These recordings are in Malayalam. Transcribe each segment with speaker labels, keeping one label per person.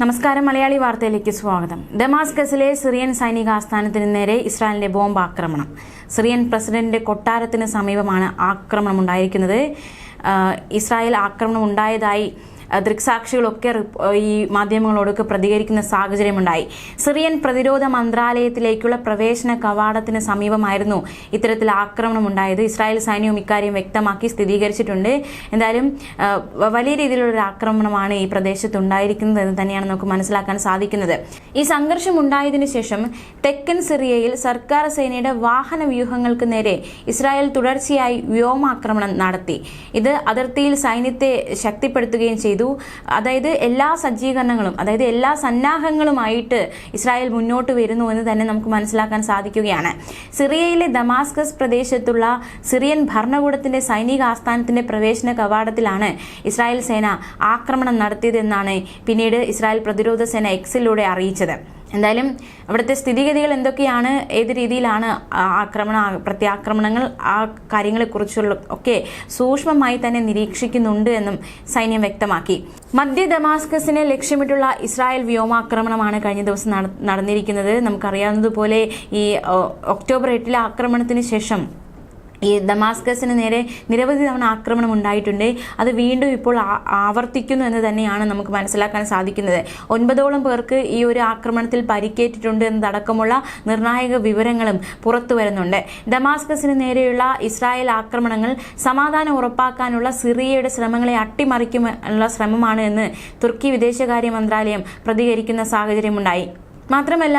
Speaker 1: നമസ്കാരം മലയാളി വാർത്തയിലേക്ക് സ്വാഗതം. ഡമാസ്കസിലെ സിറിയൻ സൈനിക ആസ്ഥാനത്തിന് നേരെ ഇസ്രായേലിന്റെ ബോംബ് ആക്രമണം സിറിയൻ പ്രസിഡന്റിന്റെ കൊട്ടാരത്തിന് സമീപമാണ് ആക്രമണം ഉണ്ടായിരിക്കുന്നത് ഇസ്രായേൽ ആക്രമണം ഉണ്ടായതായി ദൃക്സാക്ഷികളൊക്കെ ഈ മാധ്യമങ്ങളോടൊക്കെ പ്രതികരിക്കുന്ന സാഹചര്യമുണ്ടായി. സിറിയൻ പ്രതിരോധ മന്ത്രാലയത്തിലേക്കുള്ള പ്രവേശന കവാടത്തിന് സമീപമായിരുന്നു ഇത്തരത്തിൽ ആക്രമണം ഉണ്ടായത് ഇസ്രായേൽ സൈന്യവും ഇക്കാര്യം വ്യക്തമാക്കി സ്ഥിരീകരിച്ചിട്ടുണ്ട്. എന്തായാലും വലിയ രീതിയിലുള്ള ഒരു ആക്രമണമാണ് ഈ പ്രദേശത്ത് ഉണ്ടായിരിക്കുന്നത് എന്ന് തന്നെയാണ് നമുക്ക് മനസ്സിലാക്കാൻ സാധിക്കുന്നത്. ഈ സംഘർഷം ഉണ്ടായതിനു ശേഷം തെക്കൻ സിറിയയിൽ സർക്കാർ സേനയുടെ വാഹന വ്യൂഹങ്ങൾക്ക് നേരെ ഇസ്രായേൽ തുടർച്ചയായി വ്യോമാക്രമണം നടത്തി. ഇത് അതിർത്തിയിൽ സൈന്യത്തെ ശക്തിപ്പെടുത്തുകയും ചെയ്തു. അതായത് എല്ലാ സജ്ജീകരണങ്ങളും അതായത് എല്ലാ സന്നാഹങ്ങളുമായിട്ട് ഇസ്രായേൽ മുന്നോട്ട് വരുന്നു എന്ന് തന്നെ നമുക്ക് മനസ്സിലാക്കാൻ സാധിക്കുകയാണ്. സിറിയയിലെ ദമാസ്കസ് പ്രദേശത്തുള്ള സിറിയൻ ഭരണകൂടത്തിന്റെ സൈനിക ആസ്ഥാനത്തിന്റെ പ്രവേശന കവാടത്തിലാണ് ഇസ്രായേൽ സേന ആക്രമണം നടത്തിയതെന്നാണ് പിന്നീട് ഇസ്രായേൽ പ്രതിരോധ സേന എക്സിലൂടെ അറിയിച്ചത്. എന്തായാലും അവിടുത്തെ സ്ഥിതിഗതികൾ എന്തൊക്കെയാണ് ഏത് രീതിയിലാണ് ആക്രമണ പ്രത്യാക്രമണങ്ങൾ ആ കാര്യങ്ങളെക്കുറിച്ചുള്ള ഒക്കെ സൂക്ഷ്മമായി തന്നെ നിരീക്ഷിക്കുന്നുണ്ട് എന്നും സൈന്യം വ്യക്തമാക്കി. മധ്യ ദമാസ്കസിനെ ലക്ഷ്യമിട്ടുള്ള ഇസ്രായേൽ വ്യോമാക്രമണമാണ് കഴിഞ്ഞ ദിവസം നടന്നിരിക്കുന്നത്. നമുക്കറിയാവുന്നതുപോലെ ഈ ഒക്ടോബർ എട്ടിലെ ആക്രമണത്തിന് ശേഷം ഈ ദമാസ്കസിന് നേരെ നിരവധി തവണ ആക്രമണം ഉണ്ടായിട്ടുണ്ട്. അത് വീണ്ടും ഇപ്പോൾ ആവർത്തിക്കുന്നു എന്ന് തന്നെയാണ് നമുക്ക് മനസ്സിലാക്കാൻ സാധിക്കുന്നത്. ഒൻപതോളം പേർക്ക് ഈ ഒരു ആക്രമണത്തിൽ പരിക്കേറ്റിട്ടുണ്ട് എന്നതടക്കമുള്ള നിർണായക വിവരങ്ങളും പുറത്തു വരുന്നുണ്ട്. ദമാസ്കസിന് നേരെയുള്ള ഇസ്രായേൽ ആക്രമണങ്ങൾ സമാധാനം ഉറപ്പാക്കാനുള്ള സിറിയയുടെ ശ്രമങ്ങളെ അട്ടിമറിക്കുമുള്ള ശ്രമമാണ് എന്ന് തുർക്കി വിദേശകാര്യ മന്ത്രാലയം പ്രതികരിക്കുന്ന സാഹചര്യമുണ്ടായി. മാത്രമല്ല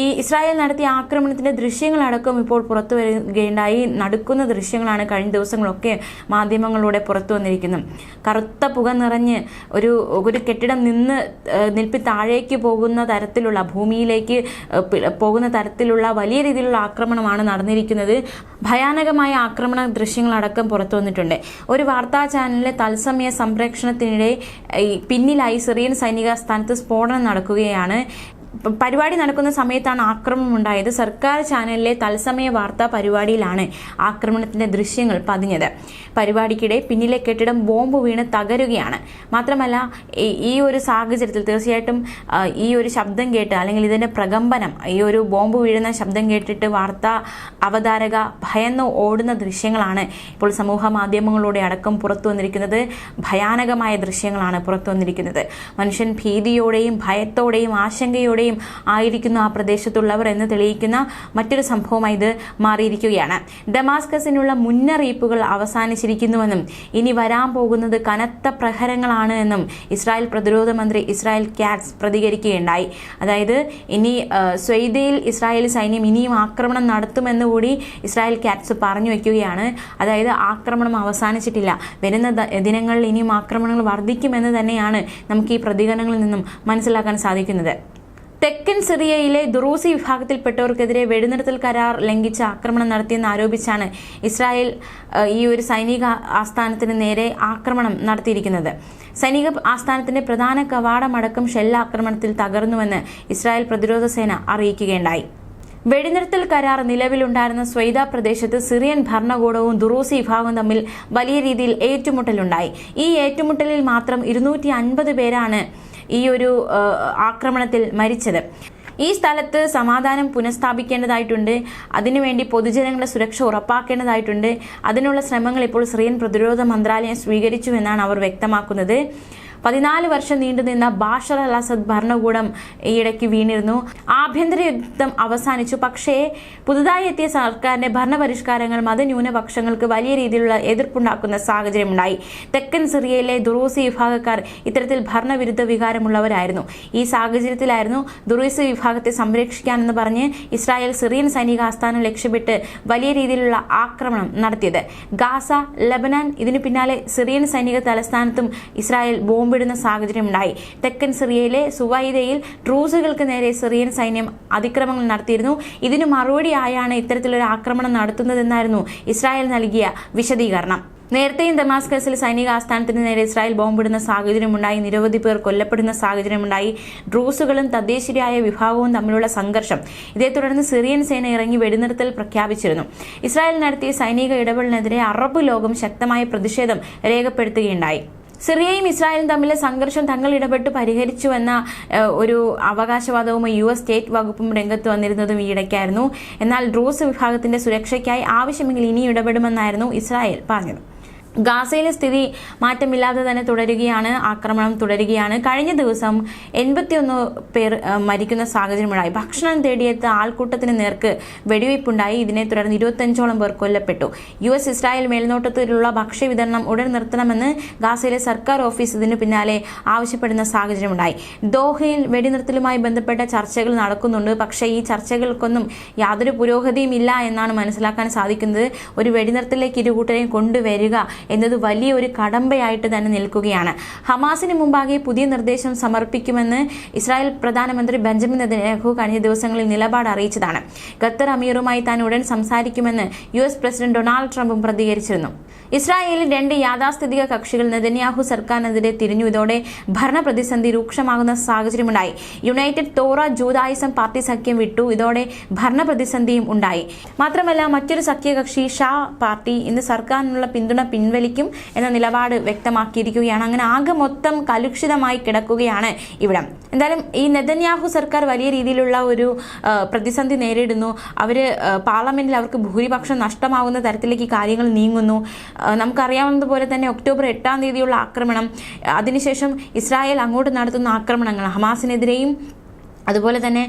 Speaker 1: ഈ ഇസ്രായേൽ നടത്തിയ ആക്രമണത്തിന്റെ ദൃശ്യങ്ങളടക്കം ഇപ്പോൾ പുറത്തു വരികയുണ്ടായി. നടക്കുന്ന ദൃശ്യങ്ങളാണ് കഴിഞ്ഞ ദിവസങ്ങളൊക്കെ മാധ്യമങ്ങളിലൂടെ പുറത്തു വന്നിരിക്കുന്നത്. കറുത്ത പുക നിറഞ്ഞ് ഒരു ഒരു കെട്ടിടം നിന്ന് നിൽപ്പി താഴേക്ക് പോകുന്ന തരത്തിലുള്ള ഭൂമിയിലേക്ക് പോകുന്ന തരത്തിലുള്ള വലിയ രീതിയിലുള്ള ആക്രമണമാണ് നടന്നിരിക്കുന്നത്. ഭയാനകമായ ആക്രമണ ദൃശ്യങ്ങളടക്കം പുറത്തു വന്നിട്ടുണ്ട്. ഒരു വാർത്താ ചാനലിലെ തത്സമയ സംപ്രേഷണത്തിനിടെ ഈ പിന്നിലായി സിറിയൻ സൈനിക സ്ഥാനത്ത് സ്ഫോടനം നടക്കുകയാണ്. പരിപാടി നടക്കുന്ന സമയത്താണ് ആക്രമണം ഉണ്ടായത്. സർക്കാർ ചാനലിലെ തത്സമയ വാർത്താ പരിപാടിയിലാണ് ആക്രമണത്തിന്റെ ദൃശ്യങ്ങൾ പതിഞ്ഞത്. പരിപാടിക്കിടെ പിന്നിലെ കെട്ടിടം ബോംബ് വീണ് തകരുകയാണ്. മാത്രമല്ല ഈ- ഒരു സാഹചര്യത്തിൽ തീർച്ചയായിട്ടും ഈ ഒരു ശബ്ദം കേട്ട് അല്ലെങ്കിൽ ഇതിന്റെ പ്രകമ്പനം ഈ ഒരു ബോംബ് വീഴുന്ന ശബ്ദം കേട്ടിട്ട് വാർത്താ അവതാരക ഭയന്ന് ഓടുന്ന ദൃശ്യങ്ങളാണ് ഇപ്പോൾ സമൂഹ മാധ്യമങ്ങളിലൂടെ അടക്കം പുറത്തു വന്നിരിക്കുന്നത്. ഭയാനകമായ ദൃശ്യങ്ങളാണ് പുറത്തു വന്നിരിക്കുന്നത്. മനുഷ്യൻ ഭീതിയോടെയും ഭയത്തോടെയും ആശങ്കയോടെയും ആയിരിക്കുന്നു ആ പ്രദേശത്തുള്ളവർ എന്ന് തെളിയിക്കുന്ന മറ്റൊരു സംഭവമായി ഇത് മാറിയിരിക്കുകയാണ്. ഡമാസ്കസിനുള്ള മുന്നറിയിപ്പുകൾ അവസാനിച്ചിരിക്കുന്നുവെന്നും ഇനി വരാൻ പോകുന്നത് കനത്ത പ്രഹരങ്ങളാണ് എന്നും ഇസ്രായേൽ പ്രതിരോധ മന്ത്രി ഇസ്രായേൽ ക്യാറ്റ്സ് പ്രതികരിക്കുകയുണ്ടായി. അതായത് ഇനി സ്വൈദയിൽ ഇസ്രായേൽ സൈന്യം ഇനിയും ആക്രമണം നടത്തുമെന്ന് കൂടി ഇസ്രായേൽ ക്യാറ്റ്സ് പറഞ്ഞു വയ്ക്കുകയാണ് അതായത് ആക്രമണം അവസാനിച്ചിട്ടില്ല. വരുന്ന ദിനങ്ങളിൽ ഇനിയും ആക്രമണങ്ങൾ വർദ്ധിക്കുമെന്ന് തന്നെയാണ് നമുക്ക് ഈ പ്രതികരണങ്ങളിൽ നിന്നും മനസ്സിലാക്കാൻ സാധിക്കുന്നത്. തെക്കൻ സിറിയയിലെ ദുറൂസി വിഭാഗത്തിൽപ്പെട്ടവർക്കെതിരെ വെടിനിർത്തൽ കരാർ ലംഘിച്ച് ആക്രമണം നടത്തിയെന്ന് ആരോപിച്ചാണ് ഇസ്രായേൽ ഈ ഒരു സൈനിക ആസ്ഥാനത്തിന് നേരെ ആക്രമണം നടത്തിയിരിക്കുന്നത്. സൈനിക ആസ്ഥാനത്തിന്റെ പ്രധാന കവാടമടക്കം ഷെല്ലാക്രമണത്തിൽ തകർന്നുവെന്ന് ഇസ്രായേൽ പ്രതിരോധ സേന അറിയിക്കുകയുണ്ടായി. വെടിനിർത്തൽ കരാർ നിലവിലുണ്ടായിരുന്ന സ്വൈദ പ്രദേശത്ത് സിറിയൻ ഭരണകൂടവും ദുറൂസി വിഭാഗവും തമ്മിൽ വലിയ രീതിയിൽ ഏറ്റുമുട്ടലുണ്ടായി. ഈ ഏറ്റുമുട്ടലിൽ മാത്രം ഇരുന്നൂറ്റി പേരാണ് ഈ ഒരു ആക്രമണത്തിൽ മരിച്ചത്. ഈ സ്ഥലത്ത് സമാധാനം പുനഃസ്ഥാപിക്കേണ്ടതായിട്ടുണ്ട്. അതിനുവേണ്ടി പൊതുജനങ്ങളുടെ സുരക്ഷ ഉറപ്പാക്കേണ്ടതായിട്ടുണ്ട്. അതിനുള്ള ശ്രമങ്ങൾ ഇപ്പോൾ സിറിയൻ പ്രതിരോധ മന്ത്രാലയം സ്വീകരിച്ചു എന്നാണ് അവർ വ്യക്തമാക്കുന്നത്. പതിനാല് വർഷം നീണ്ടുനിന്ന ബാഷർ അൽ അസദ് ഭരണകൂടം ഈയിടയ്ക്ക് വീണിരുന്നു. ആഭ്യന്തര യുദ്ധം അവസാനിച്ചു. പക്ഷേ പുതുതായി എത്തിയ സർക്കാരിന്റെ ഭരണപരിഷ്കാരങ്ങൾ മതന്യൂനപക്ഷങ്ങൾക്ക് വലിയ രീതിയിലുള്ള എതിർപ്പുണ്ടാക്കുന്ന സാഹചര്യമുണ്ടായി. തെക്കൻ സിറിയയിലെ ദുറൂസി വിഭാഗക്കാർ ഇത്തരത്തിൽ ഭരണവിരുദ്ധ വികാരമുള്ളവരായിരുന്നു. ഈ സാഹചര്യത്തിലായിരുന്നു ദുറൂസി വിഭാഗത്തെ സംരക്ഷിക്കാനെന്ന് പറഞ്ഞ് ഇസ്രായേൽ സിറിയൻ സൈനിക ആസ്ഥാനം ലക്ഷ്യമിട്ട് വലിയ രീതിയിലുള്ള ആക്രമണം നടത്തിയത്. ഗാസ ലബനാൻ ഇതിനു പിന്നാലെ സിറിയൻ സൈനിക തലസ്ഥാനത്തും ഇസ്രായേൽ ബോംബിടുന്ന സാഹചര്യമുണ്ടായി. തെക്കൻ സിറിയയിലെ സുവൈദയിൽ ട്രൂസുകൾക്ക് നേരെ സിറിയൻ സൈന്യം അതിക്രമങ്ങൾ നടത്തിയിരുന്നു. ഇതിനു മറുപടിയായാണ് ഇത്തരത്തിലൊരു ആക്രമണം നടത്തുന്നതെന്നായിരുന്നു ഇസ്രായേൽ നൽകിയ വിശദീകരണം. നേരത്തെയും ദമാസ്കസിൽ സൈനിക ആസ്ഥാനത്തിന് നേരെ ഇസ്രായേൽ ബോംബിടുന്ന സാഹചര്യമുണ്ടായി. നിരവധി പേർ കൊല്ലപ്പെടുന്ന സാഹചര്യമുണ്ടായി. ഡ്രൂസുകളും തദ്ദേശീയരായ വിഭാഗവും തമ്മിലുള്ള സംഘർഷം ഇതേ തുടർന്ന് സിറിയൻ സേന ഇറങ്ങി വെടിനിർത്തൽ പ്രഖ്യാപിച്ചിരുന്നു. ഇസ്രായേൽ നടത്തിയ സൈനിക ഇടപെടലിനെതിരെ അറബ് ലോകം ശക്തമായ പ്രതിഷേധം രേഖപ്പെടുത്തുകയുണ്ടായി. സിറിയയും ഇസ്രായേലും തമ്മിലെ സംഘർഷം തങ്ങൾ ഇടപെട്ട് പരിഹരിച്ചുവെന്ന ഒരു അവകാശവാദവും യു എസ് സ്റ്റേറ്റ് വകുപ്പും രംഗത്ത് വന്നിരുന്നതും ഈയിടയ്ക്കായിരുന്നു. എന്നാൽ ഡ്രൂസ് വിഭാഗത്തിന്റെ സുരക്ഷയ്ക്കായി ആവശ്യമെങ്കിൽ ഇനി ഇടപെടുമെന്നായിരുന്നു ഇസ്രായേൽ പറഞ്ഞത്. ഗാസയിലെ സ്ഥിതി മാറ്റമില്ലാതെ തന്നെ തുടരുകയാണ് ആക്രമണം തുടരുകയാണ്. കഴിഞ്ഞ ദിവസം എൺപത്തിയൊന്ന് പേർ മരിക്കുന്ന സാഹചര്യമുണ്ടായി. ഭക്ഷണം തേടിയെത്ത ആൾക്കൂട്ടത്തിന് നേർക്ക് വെടിവയ്പുണ്ടായി. ഇതിനെ തുടർന്ന് ഇരുപത്തഞ്ചോളം പേർ കൊല്ലപ്പെട്ടു. യു എസ് ഇസ്രായേൽ മേൽനോട്ടത്തിലുള്ള ഭക്ഷ്യ വിതരണം ഉടൻ നിർത്തണമെന്ന് ഗാസയിലെ സർക്കാർ ഓഫീസ് ഇതിന് പിന്നാലെ ആവശ്യപ്പെടുന്ന സാഹചര്യമുണ്ടായി. ദോഹയിൽ വെടിനിർത്തലുമായി ബന്ധപ്പെട്ട ചർച്ചകൾ നടക്കുന്നുണ്ട്. പക്ഷേ ഈ ചർച്ചകൾക്കൊന്നും യാതൊരു പുരോഗതിയും ഇല്ല എന്നാണ് മനസ്സിലാക്കാൻ സാധിക്കുന്നത്. ഒരു വെടിനിർത്തലിലേക്ക് ഇരുകൂട്ടരെയും കൊണ്ടുവരിക എന്നത് വലിയൊരു കടമ്പയായിട്ട് തന്നെ നിൽക്കുകയാണ്. ഹമാസിന് മുമ്പാകെ പുതിയ നിർദ്ദേശം സമർപ്പിക്കുമെന്ന് ഇസ്രായേൽ പ്രധാനമന്ത്രി ബെഞ്ചമിൻ നെതന്യാഹു കഴിഞ്ഞ ദിവസങ്ങളിൽ നിലപാട് അറിയിച്ചതാണ്. ഖത്തർ അമീറുമായി താൻ ഉടൻ സംസാരിക്കുമെന്ന് യു എസ് പ്രസിഡന്റ് ഡൊണാൾഡ് ട്രംപും പ്രതികരിച്ചിരുന്നു. ഇസ്രായേലിൽ രണ്ട് യാഥാസ്ഥിതിക കക്ഷികൾ നെതന്യാഹു സർക്കാരിനെതിരെ തിരിഞ്ഞു. ഇതോടെ ഭരണ പ്രതിസന്ധി രൂക്ഷമാകുന്ന സാഹചര്യമുണ്ടായി. യുണൈറ്റഡ് തോറ ജൂതായുസം പാർട്ടി സഖ്യം വിട്ടു. ഇതോടെ ഭരണ പ്രതിസന്ധിയും ഉണ്ടായി. മാത്രമല്ല മറ്റൊരു സഖ്യകക്ഷി ഷാ പാർട്ടി ഇന്ന് സർക്കാരിനുള്ള പിന്തുണ പിൻവലിക്കും എന്ന നിലപാട് വ്യക്തമാക്കിയിരിക്കുകയാണ്. അങ്ങനെ ആകെ മൊത്തം കലുഷിതമായി കിടക്കുകയാണ് ഇവിടെ. എന്തായാലും ഈ നെതന്യാഹു സർക്കാർ വലിയ രീതിയിലുള്ള ഒരു പ്രതിസന്ധി നേരിടുന്നു. അവർ പാർലമെന്റിൽ അവർക്ക് ഭൂരിപക്ഷം നഷ്ടമാകുന്ന തരത്തിലേക്ക് കാര്യങ്ങൾ നീങ്ങുന്നു. നമുക്കറിയാവുന്നതുപോലെ തന്നെ ഒക്ടോബർ എട്ടാം തീയതിയുള്ള ആക്രമണം അതിനുശേഷം ഇസ്രായേൽ അങ്ങോട്ട് നടത്തുന്ന ആക്രമണങ്ങൾ ഹമാസിനെതിരെയും അതുപോലെ തന്നെ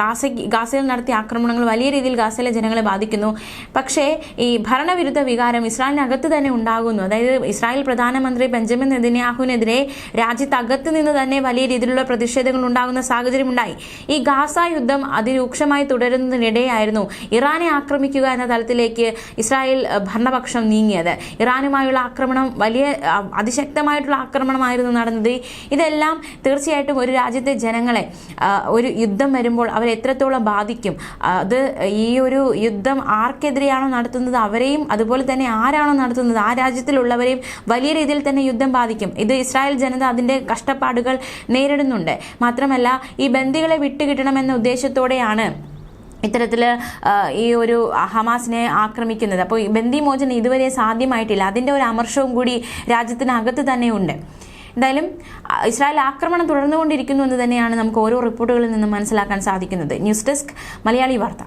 Speaker 1: ഗാസ ഗാസയിൽ നടത്തിയ ആക്രമണങ്ങൾ വലിയ രീതിയിൽ ഗാസയിലെ ജനങ്ങളെ ബാധിക്കുന്നു. പക്ഷേ ഈ ഭരണവിരുദ്ധ വികാരം ഇസ്രായേലിനകത്ത് തന്നെ ഉണ്ടാകുന്നു. അതായത് ഇസ്രായേൽ പ്രധാനമന്ത്രി ബെഞ്ചമിൻ നെതന്യാഹുവിനെതിരെ രാജ്യത്തകത്ത് നിന്ന് തന്നെ വലിയ രീതിയിലുള്ള പ്രതിഷേധങ്ങൾ ഉണ്ടാകുന്ന സാഹചര്യമുണ്ടായി. ഈ ഗാസ യുദ്ധം അതിരൂക്ഷമായി തുടരുന്നതിനിടെയായിരുന്നു ഇറാനെ ആക്രമിക്കുക എന്ന തലത്തിലേക്ക് ഇസ്രായേൽ ഭരണപക്ഷം നീങ്ങിയത്. ഇറാനുമായുള്ള ആക്രമണം വലിയ അതിശക്തമായിട്ടുള്ള ആക്രമണമായിരുന്നു നടന്നത്. ഇതെല്ലാം തീർച്ചയായിട്ടും ഒരു രാജ്യത്തെ ജനങ്ങളെ ഒരു യുദ്ധം വരുമ്പോൾ അവർ എത്രത്തോളം ബാധിക്കും? അത് ഈ ഒരു യുദ്ധം ആർക്കെതിരെയാണോ നടത്തുന്നത്? അവരെയും അതുപോലെ തന്നെ ആരാണോ നടത്തുന്നത്? ആ രാജ്യത്തിലുള്ളവരെയും വലിയ രീതിയിൽ തന്നെ യുദ്ധം ബാധിക്കും. ഇത് ഇസ്രായേൽ ജനത അതിന്റെ കഷ്ടപ്പാടുകൾ നേരിടുന്നുണ്ട്. മാത്രമല്ല ഈ ബന്ദികളെ വിട്ടുകിട്ടണമെന്ന ഉദ്ദേശത്തോടെയാണ് ഇത്തരത്തിൽ ഈ ഒരു ഹമാസിനെ ആക്രമിക്കുന്നത്. അപ്പോൾ ബന്ദി മോചനം ഇതുവരെ സാധ്യമായിട്ടില്ല. അതിന്റെ ഒരു അമർഷവും കൂടി രാജ്യത്തിനകത്ത് തന്നെ ഉണ്ട്. എന്തായാലും ഇസ്രായേൽ ആക്രമണം തുടർന്നുകൊണ്ടിരിക്കുന്നു എന്ന് തന്നെയാണ് നമുക്ക് ഓരോ റിപ്പോർട്ടുകളിൽ നിന്നും മനസ്സിലാക്കാൻ സാധിക്കുന്നത്. ന്യൂസ് ഡെസ്ക് മലയാളി വാർത്ത.